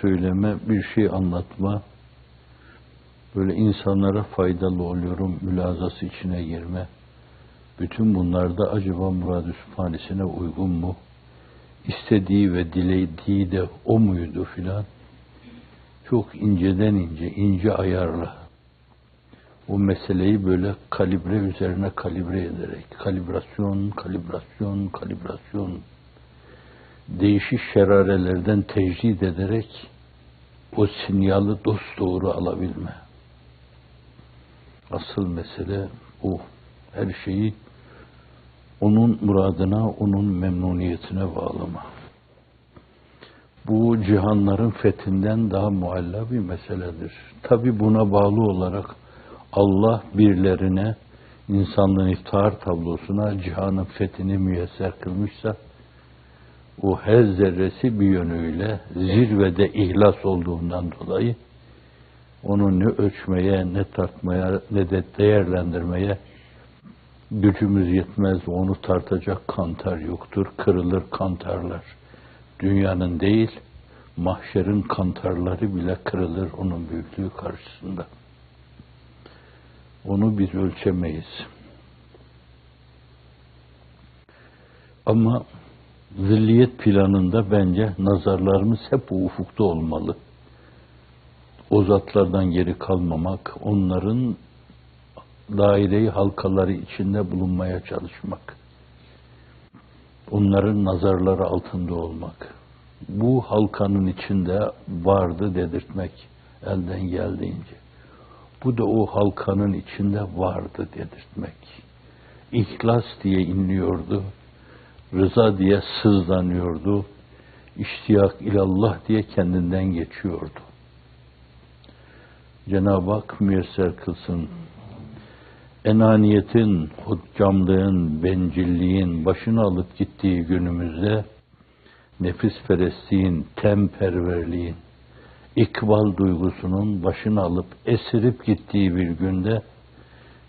söyleme, bir şey anlatma, böyle insanlara faydalı oluyorum, mülazası içine girme. Bütün bunlar da acaba Murad-ı Sübhanesi'ne uygun mu? İstediği ve dilediği de o muydu filan? Çok inceden ince, ince ayarla o meseleyi böyle kalibre üzerine kalibre ederek, kalibrasyon, kalibrasyon, kalibrasyon, değişik şerarelerden tecrid ederek o sinyalı dost doğru alabilme. Asıl mesele o. Her şeyi onun muradına, onun memnuniyetine bağlama. Bu cihanların fethinden daha mualla bir meseledir. Tabi buna bağlı olarak Allah birlerine insanlığın iftihar tablosuna cihanın fethini müyesser kılmışsa o her zerresi bir yönüyle zirvede ihlas olduğundan dolayı onu ne ölçmeye, ne tartmaya, ne de değerlendirmeye gücümüz yetmez. Onu tartacak kantar yoktur. Kırılır kantarlar. Dünyanın değil, mahşerin kantarları bile kırılır onun büyüklüğü karşısında. Onu biz ölçemeyiz. Ama zilliyet planında bence nazarlarımız hep o ufukta olmalı. O zatlardan geri kalmamak, onların daireyi halkaları içinde bulunmaya çalışmak. Onların nazarları altında olmak. Bu halkanın içinde vardı dedirtmek elden geldiğince. Bu da o halkanın içinde vardı dedirtmek. İhlas diye inliyordu, rıza diye sızlanıyordu, iştiyak ilallah diye kendinden geçiyordu. Cenab-ı Hak müyesser kılsın. Enaniyetin, hutcamlığın, bencilliğin başını alıp gittiği günümüzde nefisperestliğin, temperverliğin, ikbal duygusunun başını alıp esirip gittiği bir günde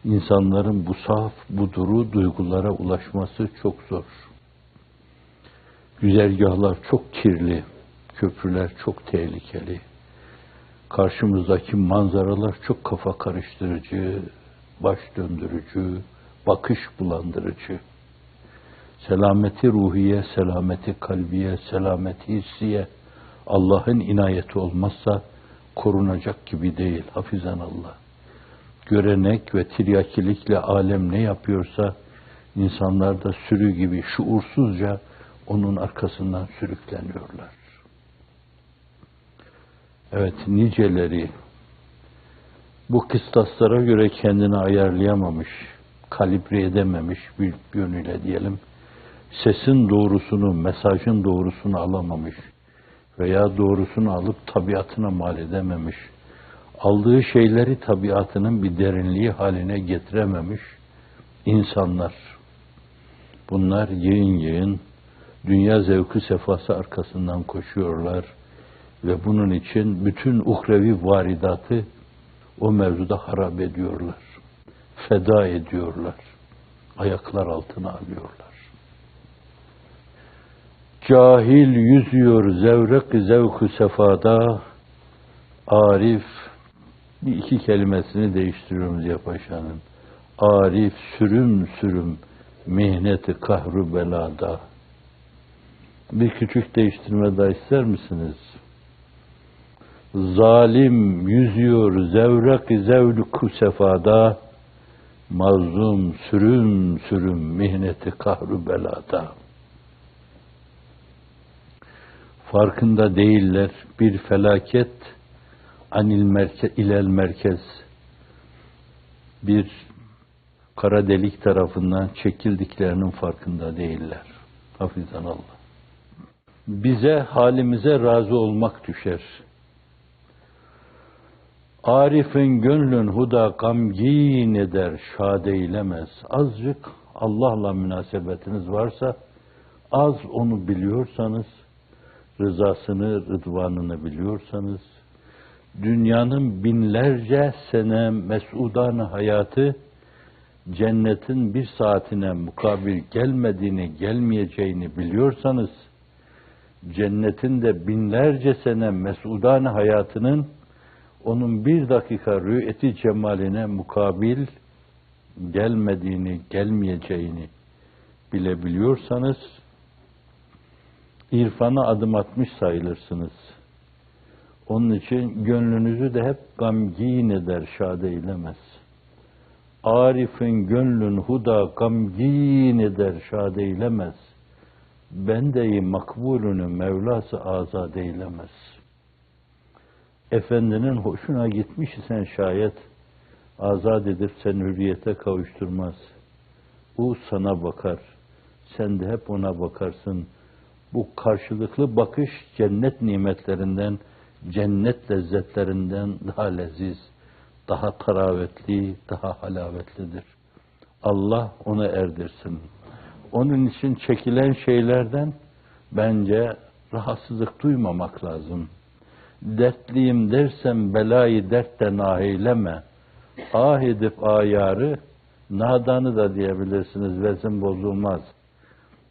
insanların bu saf, bu duru duygulara ulaşması çok zor. Güzergahlar çok kirli, köprüler çok tehlikeli. Karşımızdaki manzaralar çok kafa karıştırıcı, baş döndürücü, bakış bulandırıcı. Selameti ruhiye, selameti kalbiye, selameti hissiye, Allah'ın inayeti olmazsa korunacak gibi değil. Hafizan Allah. Görenek ve tiryakilikle alem ne yapıyorsa insanlar da sürü gibi şuursuzca onun arkasından sürükleniyorlar. Evet niceleri bu kıstaslara göre kendini ayarlayamamış, kalibre edememiş bir yönüyle diyelim, sesin doğrusunu, mesajın doğrusunu alamamış, veya doğrusunu alıp tabiatına mal edememiş, aldığı şeyleri tabiatının bir derinliği haline getirememiş insanlar. Bunlar yığın yığın dünya zevkü sefası arkasından koşuyorlar ve bunun için bütün uhrevi varidatı o mevzuda harap ediyorlar. Feda ediyorlar. Ayaklar altına alıyorlar. Cahil yüzüyor zevrek zevku sefada, arif, bir iki kelimesini değiştiriyorum Ziya Paşa'nın. Arif sürüm sürüm mihneti kahru belada. Bir küçük değiştirme daha ister misiniz? Zalim yüzüyor zevrek zevku sefada, mazlum sürüm sürüm mihneti kahru belada farkında değiller. Bir felaket anil merkez ilel merkez bir kara delik tarafından çekildiklerinin farkında değiller. Hafizan Allah. Bize halimize razı olmak düşer. Arif'in gönlün huda gamgin eder, şad eylemez. Azıcık Allah'la münasebetiniz varsa, az onu biliyorsanız, rızasını, rıdvanını biliyorsanız, dünyanın binlerce sene mesudan hayatı, cennetin bir saatine mukabil gelmediğini, gelmeyeceğini biliyorsanız, cennetin de binlerce sene mesudane hayatının onun bir dakika rü'yeti cemaline mukabil gelmediğini, gelmeyeceğini bilebiliyorsanız irfana adım atmış sayılırsınız. Onun için gönlünüzü de hep gamgin eder, şad eylemez. Arif'in gönlün huda gamgin eder, şad eylemez. Bendeyi makbulünü Mevlası azad eylemez. Efendinin hoşuna gitmiş sen şayet azad edip sen hürriyete kavuşturmaz. O sana bakar. Sen de hep ona bakarsın. Bu karşılıklı bakış cennet nimetlerinden, cennet lezzetlerinden daha leziz, daha taravetli, daha halavetlidir. Allah ona erdirsin. Onun için çekilen şeylerden bence rahatsızlık duymamak lazım. Dertliyim dersem belayı dertten ah eyleme. Ah edip ayarı, nadanı da diyebilirsiniz, vezin bozulmaz.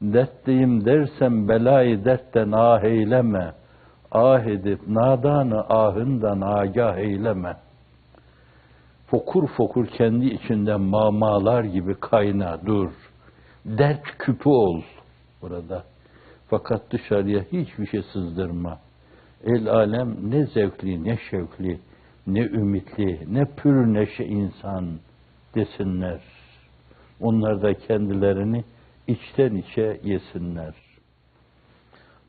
Dertliyim dersem belayı dertten ah eyleme. Ah edip nadanı ahından agah eyleme. Fokur fokur kendi içinden mamalar gibi kayna dur. Dert küpü ol burada. Fakat dışarıya hiçbir şey sızdırma. El alem ne zevkli, ne şevkli, ne ümitli, ne pür neşe insan desinler. Onlar da kendilerini içten içe yesinler.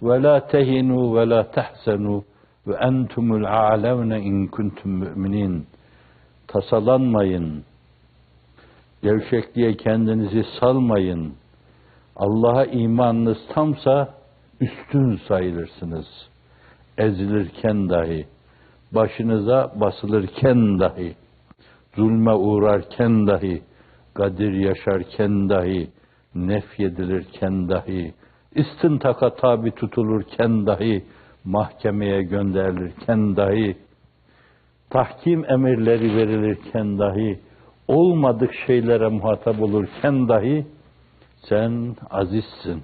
Ve la tehinu ve la tahsenu ve entumul a'levne in kuntum müminin. Tasalanmayın. Gevşekliğe kendinizi salmayın. Allah'a imanınız tamsa üstün sayılırsınız. Ezilirken dahi, başınıza basılırken dahi, zulme uğrarken dahi, kadir yaşarken dahi, nefyedilirken dahi, istintaka tabi tutulurken dahi, mahkemeye gönderilirken dahi, tahkim emirleri verilirken dahi, olmadık şeylere muhatap olurken dahi, sen azizsin.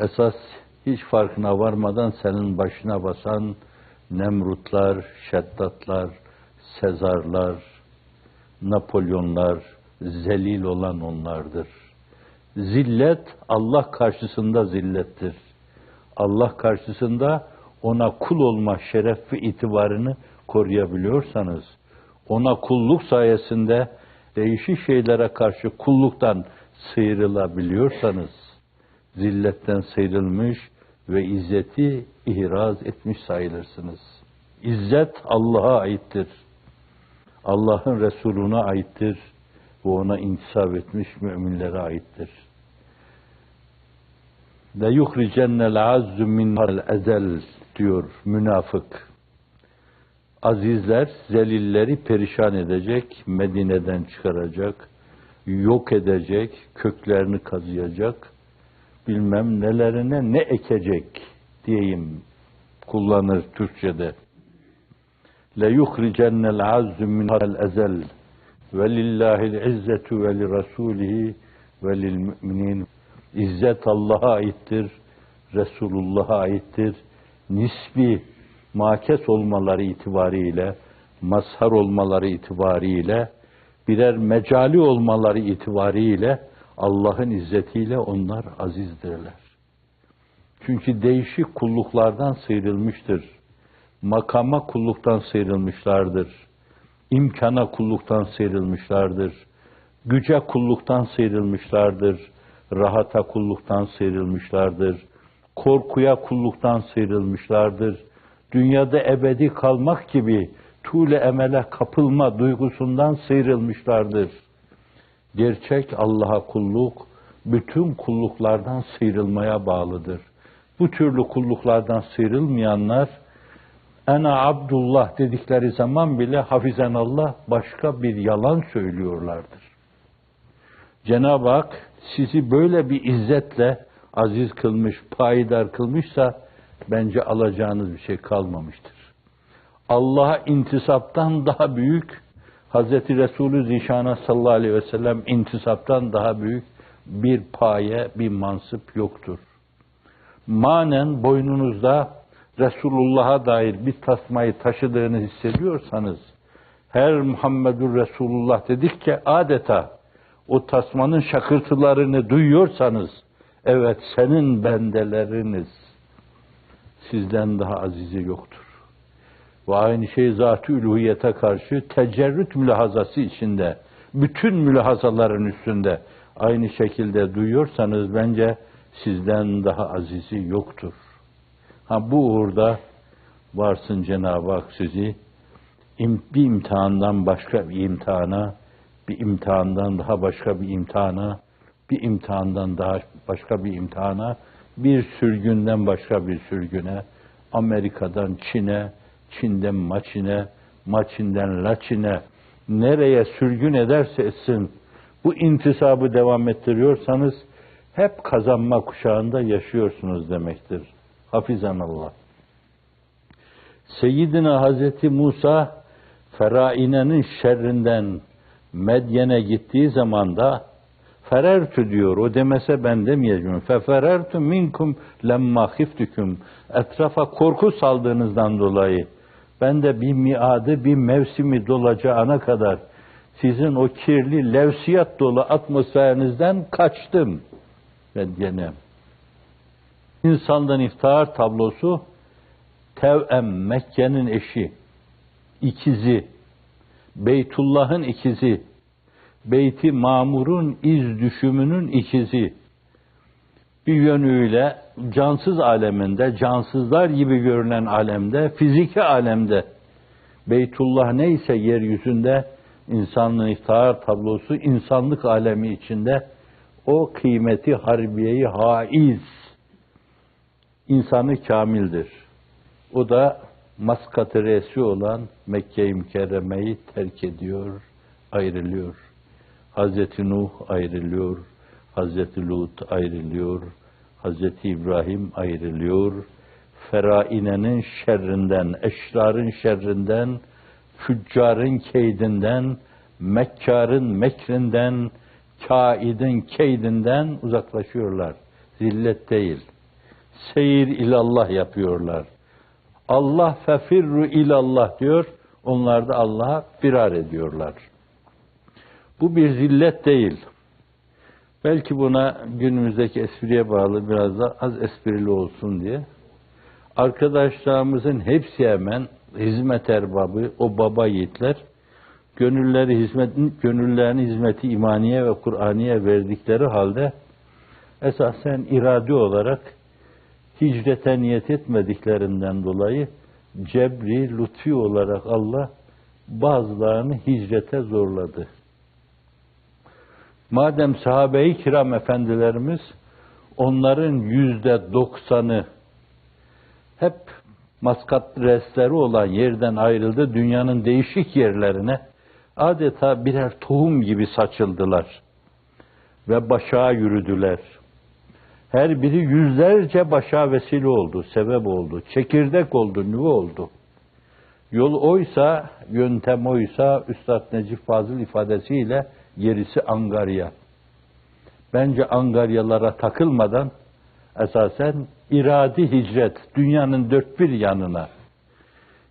Esas hiç farkına varmadan senin başına basan Nemrutlar, Şeddatlar, Sezarlar, Napolyonlar, zelil olan onlardır. Zillet Allah karşısında zillettir. Allah karşısında ona kul olma şeref itibarını koruyabiliyorsanız, ona kulluk sayesinde değişik şeylere karşı kulluktan sıyrılabiliyorsanız, zilletten sıyrılmış ve izzeti ihraz etmiş sayılırsınız. İzzet Allah'a aittir. Allah'ın Resuluna aittir ve ona intisap etmiş müminlere aittir. Le yuhricennel azzu minhal ezel diyor münafık. Azizler zelilleri perişan edecek, Medine'den çıkaracak, yok edecek, köklerini kazıyacak, bilmem nelerine ne ekecek diyeyim kullanır Türkçe'de. Le yuhricennel azzu minhal ezel ve lillahil izzetu ve li rasulihi ve lil müminin. İzzet Allah'a aittir, Resulullah'a aittir. Nisbi makes olmaları itibariyle, mazhar olmaları itibariyle, birer mecali olmaları itibariyle Allah'ın izzetiyle onlar azizdirler. Çünkü değişik kulluklardan sıyrılmıştır. Makama kulluktan sıyrılmışlardır. İmkana kulluktan sıyrılmışlardır. Güce kulluktan sıyrılmışlardır. Rahata kulluktan sıyrılmışlardır. Korkuya kulluktan sıyrılmışlardır. Dünyada ebedi kalmak gibi tuğle emele kapılma duygusundan sıyrılmışlardır. Gerçek Allah'a kulluk bütün kulluklardan sıyrılmaya bağlıdır. Bu türlü kulluklardan sıyrılmayanlar Ena Abdullah dedikleri zaman bile hafizen Allah başka bir yalan söylüyorlardır. Cenab-ı Hak sizi böyle bir izzetle aziz kılmış, payidar kılmışsa bence alacağınız bir şey kalmamıştır. Allah'a intisaptan daha büyük, Hz. Resulü Zişan'a sallallahu aleyhi ve sellem intisaptan daha büyük bir paye, bir mansıp yoktur. manen boynunuzda Resulullah'a dair bir tasmayı taşıdığını hissediyorsanız, her Muhammedur Resulullah dedikçe adeta o tasmanın şakırtılarını duyuyorsanız, evet senin bendeleriniz sizden daha azizi yoktur. Ve aynı şey zat-ı üluhiyete karşı tecerrüt mülahazası içinde, bütün mülahazaların üstünde aynı şekilde duyuyorsanız bence sizden daha azizi yoktur. Ha bu uğurda varsın Cenab-ı Hak sizi bir imtihandan başka bir imtihana, bir imtihandan daha başka bir imtihana, bir imtihandan daha başka bir imtihana, bir sürgünden başka bir sürgüne, Amerika'dan Çin'e, Çin'den Maçin'e, Maçin'den Laçin'e, nereye sürgün ederse etsin, bu intisabı devam ettiriyorsanız, hep kazanma kuşağında yaşıyorsunuz demektir. Hafizanallah. Seyyidina Hazreti Musa Feraine'nin şerrinden Medyen'e gittiği zaman da ferertü diyor. O demese ben demeyeceğim. Feferertü minkum lemma hiftüküm. Etrafa korku saldığınızdan dolayı ben de bir miadı, bir mevsimi dolacağına kadar sizin o kirli, levsiyat dolu atmosferinizden kaçtım. Medyen'e. İnsandan iftihar tablosu Tev'em Mekke'nin eşi, ikizi, Beytullah'ın ikizi, Beyti Mamur'un iz düşümünün ikizi. Bir yönüyle cansız aleminde, cansızlar gibi görünen alemde, fiziki alemde Beytullah neyse yeryüzünde insanlığın iftihar tablosu insanlık alemi içinde o kıymeti harbiyeyi haiz insanı kamildir. O da maskatı olan Mekke-i Mükerreme'yi terk ediyor, ayrılıyor. Hazreti Nuh ayrılıyor, Hazreti Lut ayrılıyor, Hazreti İbrahim ayrılıyor. Ferainenin şerrinden, eşrarın şerrinden, füccarın keydinden, mekkarın mekrinden, kaidin keydinden uzaklaşıyorlar. Zillet değil. Seyir ilallah yapıyorlar. Allah fefirru ilallah diyor. Onlar da Allah'a firar ediyorlar. Bu bir zillet değil. Belki buna günümüzdeki espriye bağlı biraz da az esprili olsun diye. Arkadaşlarımızın hepsi hemen hizmet erbabı, o baba yiğitler, gönülleri hizmet, gönüllerini hizmeti imaniye ve Kur'aniye verdikleri halde esasen iradi olarak hicrete niyet etmediklerinden dolayı cebri, lütfi olarak Allah bazılarını hicrete zorladı. Madem sahabe-i kiram efendilerimiz onların yüzde doksanı hep maskat resleri olan yerden ayrıldı, dünyanın değişik yerlerine adeta birer tohum gibi saçıldılar ve başa yürüdüler. Her biri yüzlerce başa vesile oldu, sebep oldu, çekirdek oldu, nüve oldu. Yol oysa, yöntem oysa, Üstad Necip Fazıl ifadesiyle gerisi angarya. Bence angaryalara takılmadan esasen iradi hicret, dünyanın dört bir yanına.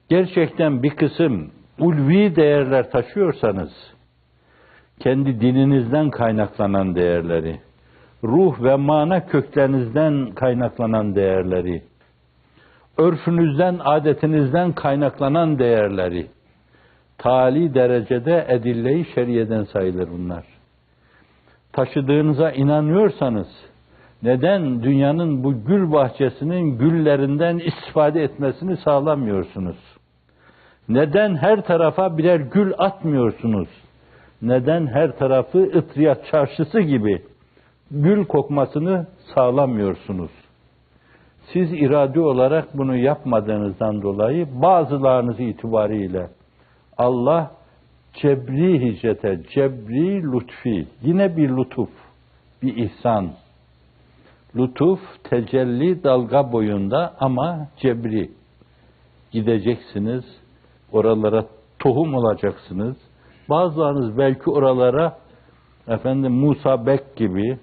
Gerçekten bir kısım ulvi değerler taşıyorsanız, kendi dininizden kaynaklanan değerleri, ruh ve mana köklerinizden kaynaklanan değerleri, örfünüzden, adetinizden kaynaklanan değerleri, tali derecede edille-i şeriyeden sayılır bunlar. Taşıdığınıza inanıyorsanız, neden dünyanın bu gül bahçesinin güllerinden istifade etmesini sağlamıyorsunuz? Neden her tarafa birer gül atmıyorsunuz? Neden her tarafı ıtriyat çarşısı gibi gül kokmasını sağlamıyorsunuz? Siz iradi olarak bunu yapmadığınızdan dolayı bazılarınız itibariyle Allah cebri hicrete, cebri lütfi, yine bir lütuf, bir ihsan. Lütuf, tecelli dalga boyunda ama cebri. Gideceksiniz, oralara tohum olacaksınız. Bazılarınız belki oralara efendim Musa Bek gibi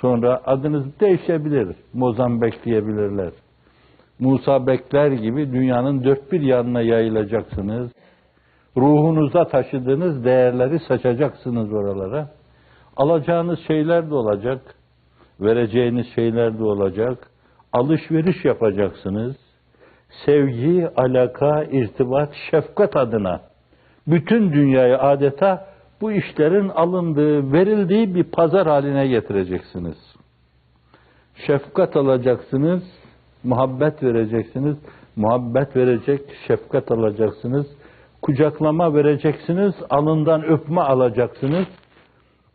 sonra adınız değişebilir. Mozambek diyebilirler. Musa Bekler gibi dünyanın dört bir yanına yayılacaksınız. Ruhunuza taşıdığınız değerleri saçacaksınız oralara. Alacağınız şeyler de olacak. Vereceğiniz şeyler de olacak. Alışveriş yapacaksınız. Sevgi, alaka, irtibat, şefkat adına bütün dünyayı adeta bu işlerin alındığı, verildiği bir pazar haline getireceksiniz. Şefkat alacaksınız, muhabbet vereceksiniz, muhabbet verecek, şefkat alacaksınız, kucaklama vereceksiniz, alından öpme alacaksınız,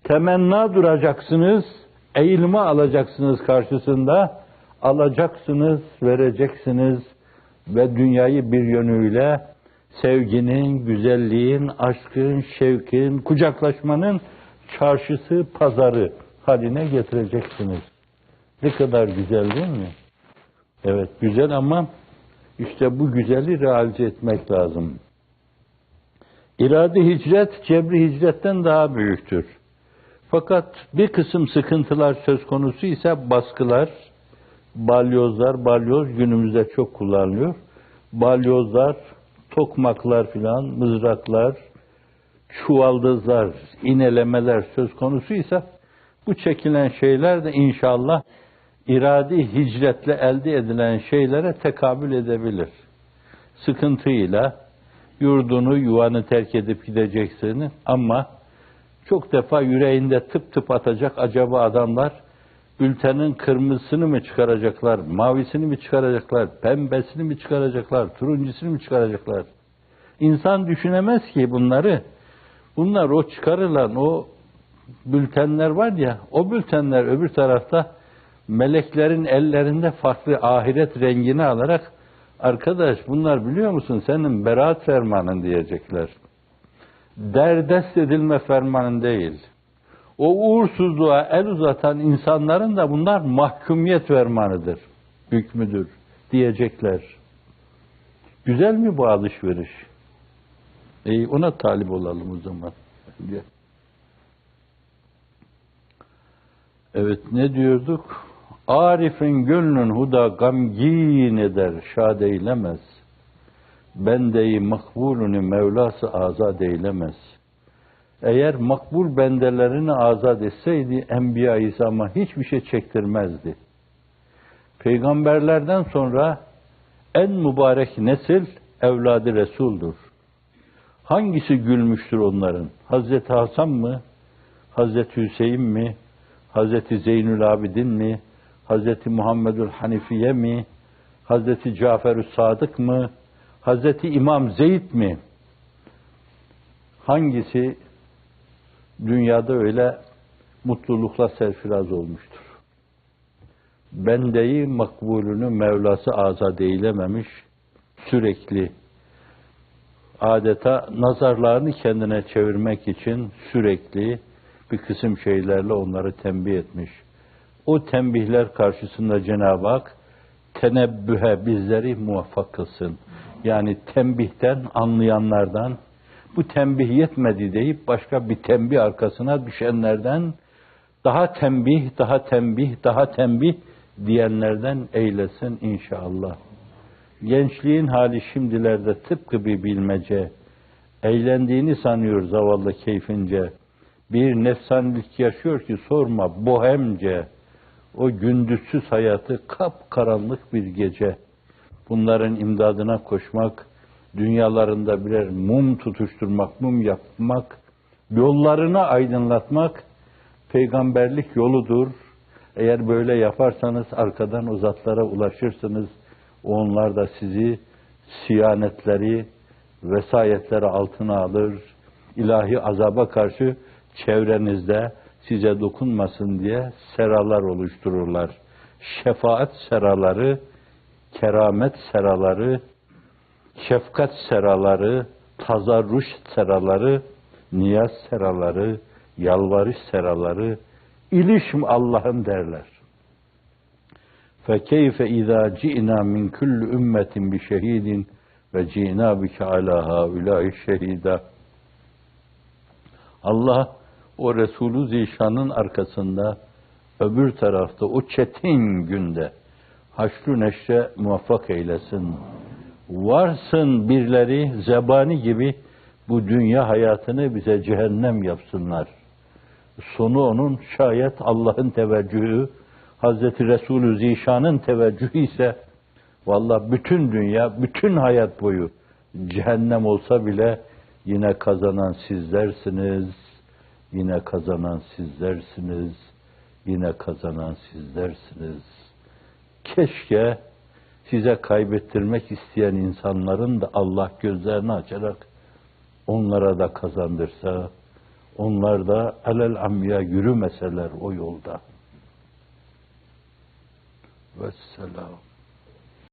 temenna duracaksınız, eğilme alacaksınız karşısında, alacaksınız, vereceksiniz ve dünyayı bir yönüyle sevginin, güzelliğin, aşkın, şevkin, kucaklaşmanın çarşısı, pazarı haline getireceksiniz. Ne kadar güzel değil mi? Evet güzel ama işte bu güzeli realize etmek lazım. İradi hicret, cebri hicretten daha büyüktür. Fakat bir kısım sıkıntılar söz konusu ise baskılar, balyozlar, balyoz günümüzde çok kullanılıyor. Balyozlar, tokmaklar filan, mızraklar, çuvaldızlar, inelemeler söz konusu ise bu çekilen şeyler de inşallah iradi hicretle elde edilen şeylere tekabül edebilir. Sıkıntıyla yurdunu, yuvanı terk edip gideceksin ama çok defa yüreğinde tıp tıp atacak acaba adamlar bültenin kırmızısını mı çıkaracaklar, mavisini mi çıkaracaklar, pembesini mi çıkaracaklar, turuncusunu mu çıkaracaklar? İnsan düşünemez ki bunları. Bunlar o çıkarılan o bültenler var ya, o bültenler öbür tarafta meleklerin ellerinde farklı ahiret rengini alarak arkadaş bunlar biliyor musun senin beraat fermanın diyecekler. Derdest edilme fermanın değil. O uğursuzluğa el uzatan insanların da bunlar mahkumiyet fermanıdır, hükmüdür diyecekler. Güzel mi bu alışveriş? E, ona talip olalım o zaman. Evet ne diyorduk? Arif'in gönlün huda gamgin eder, şad eylemez. Bendeyi makbulünü Mevlası azad eylemez. Eğer makbul bendelerini azad etseydi Enbiya İsa'ma hiçbir şey çektirmezdi. Peygamberlerden sonra en mübarek nesil evladı Resul'dur. Hangisi gülmüştür onların? Hazreti Hasan mı? Hazreti Hüseyin mi? Hazreti Zeynül Abidin mi? Hazreti Muhammedül Hanifiye mi? Hazreti Cafer-ü Sadık mı? Hazreti İmam Zeyd mi? Hangisi dünyada öyle mutlulukla serfiraz olmuştur? Bendeyi makbulünü Mevlası azad eylememiş, sürekli adeta nazarlarını kendine çevirmek için sürekli bir kısım şeylerle onları tembih etmiş. O tembihler karşısında Cenab-ı Hak tenebbühe bizleri muvaffak kılsın. Yani tembihten anlayanlardan bu tembih yetmedi deyip başka bir tembih arkasına düşenlerden daha tembih, daha tembih, daha tembih diyenlerden eylesin inşallah. Gençliğin hali şimdilerde tıpkı bir bilmece. Eğlendiğini sanıyor zavallı keyfince. Bir nefsanilik yaşıyor ki sorma bohemce. O gündüzsüz hayatı kap karanlık bir gece. Bunların imdadına koşmak, dünyalarında birer mum tutuşturmak, mum yapmak, yollarını aydınlatmak peygamberlik yoludur. Eğer böyle yaparsanız arkadan o zatlara ulaşırsınız. Onlar da sizi siyanetleri, vesayetleri altına alır. İlahi azaba karşı çevrenizde size dokunmasın diye seralar oluştururlar. Şefaat seraları, keramet seraları, şefkat seraları, tazarruş seraları, niyaz seraları, yalvarış seraları, ilişm Allah'ım derler. فَكَيْفَ اِذَا جِئْنَا مِنْ كُلِّ اُمَّةٍ بِشَهِيدٍ وَجِئْنَا بِكَ عَلَى هَؤُلَاءِ شَهِيدًا Allah o Resulü Zişan'ın arkasında öbür tarafta o çetin günde haşru neşre muvaffak eylesin. Varsın birleri zebani gibi bu dünya hayatını bize cehennem yapsınlar. Sonu onun şayet Allah'ın teveccühü, Hazreti Resulü Zişan'ın teveccühü ise Vallahi bütün dünya, bütün hayat boyu cehennem olsa bile yine kazanan sizlersiniz. Yine kazanan sizlersiniz. Yine kazanan sizlersiniz. Keşke size kaybettirmek isteyen insanların da Allah gözlerini açarak onlara da kazandırsa, onlar da alel amya yürümeseler o yolda. Vesselam.